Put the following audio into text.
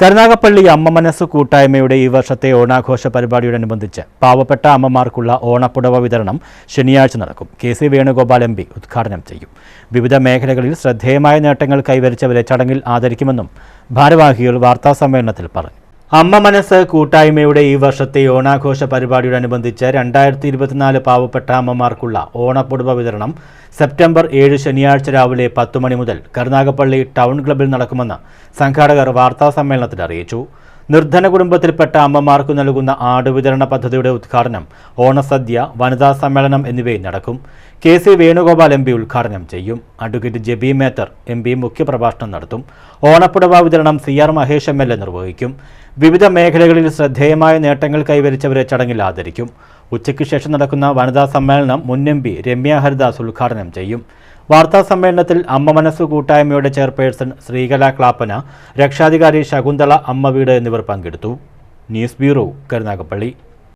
കരുനാഗപ്പള്ളി അമ്മ മനസ്സ് കൂട്ടായ്മയുടെ ഈ വർഷത്തെ ഓണാഘോഷ പരിപാടിയോടനുബന്ധിച്ച് പാവപ്പെട്ട അമ്മമാർക്കുള്ള ഓണപ്പുടവ വിതരണം ശനിയാഴ്ച നടക്കും. K C Venugopal M P ഉദ്ഘാടനം ചെയ്യും. വിവിധ മേഖലകളിൽ ശ്രദ്ധേയമായ നേട്ടങ്ങൾ കൈവരിച്ചവരെ ചടങ്ങിൽ ആദരിക്കുമെന്നും ഭാരവാഹികൾ വാർത്താസമ്മേളനത്തിൽ പറഞ്ഞു അമ്മ മനസ്സ് കൂട്ടായ്മയുടെ ഈ വർഷത്തെ ഓണാഘോഷ പരിപാടിയോടനുബന്ധിച്ച് രണ്ടായിരത്തി ഇരുപത്തിനാല് പാവപ്പെട്ട അമ്മമാർക്കുള്ള ഓണക്കുടുംബ വിതരണം സെപ്റ്റംബർ ഏഴ് ശനിയാഴ്ച രാവിലെ പത്ത് മണി മുതൽ കരുനാഗപ്പള്ളി ടൗൺ ക്ലബ്ബിൽ നടക്കുമെന്ന് സംഘാടകർ വാർത്താ സമ്മേളനത്തിൽ അറിയിച്ചു. നിർധന കുടുംബത്തിൽപ്പെട്ട അമ്മമാർക്ക് നൽകുന്ന ആട് വിതരണ പദ്ധതിയുടെ ഉദ്ഘാടനം ഓണസദ്യ വനിതാ സമ്മേളനം എന്നിവയും നടക്കും. K C Venugopal M P ഉദ്ഘാടനം ചെയ്യും. Advocate Jebi Mather M P മുഖ്യപ്രഭാഷണം നടത്തും. ഓണപ്പുടവ വിതരണം C R Mahesh M L A നിർവഹിക്കും. വിവിധ മേഖലകളിൽ ശ്രദ്ധേയമായ നേട്ടങ്ങൾ കൈവരിച്ചവരെ ചടങ്ങിൽ ആദരിക്കും. ഉച്ചയ്ക്ക് ശേഷം നടക്കുന്ന വനിതാ സമ്മേളനം മുൻ എം പി രമ്യ ഹരിദാസ് ഉദ്ഘാടനം ചെയ്യും. വാർത്താ സമ്മേളനത്തിൽ അമ്മ മനസ്സ് കൂട്ടായ്മയുടെ ചെയർപേഴ്സൺ ശ്രീകല ക്ലാപ്പന രക്ഷാധികാരി ശകുന്തള അമ്മ വീട് എന്നിവർ പങ്കെടുത്തു. News bureau Karunagappally.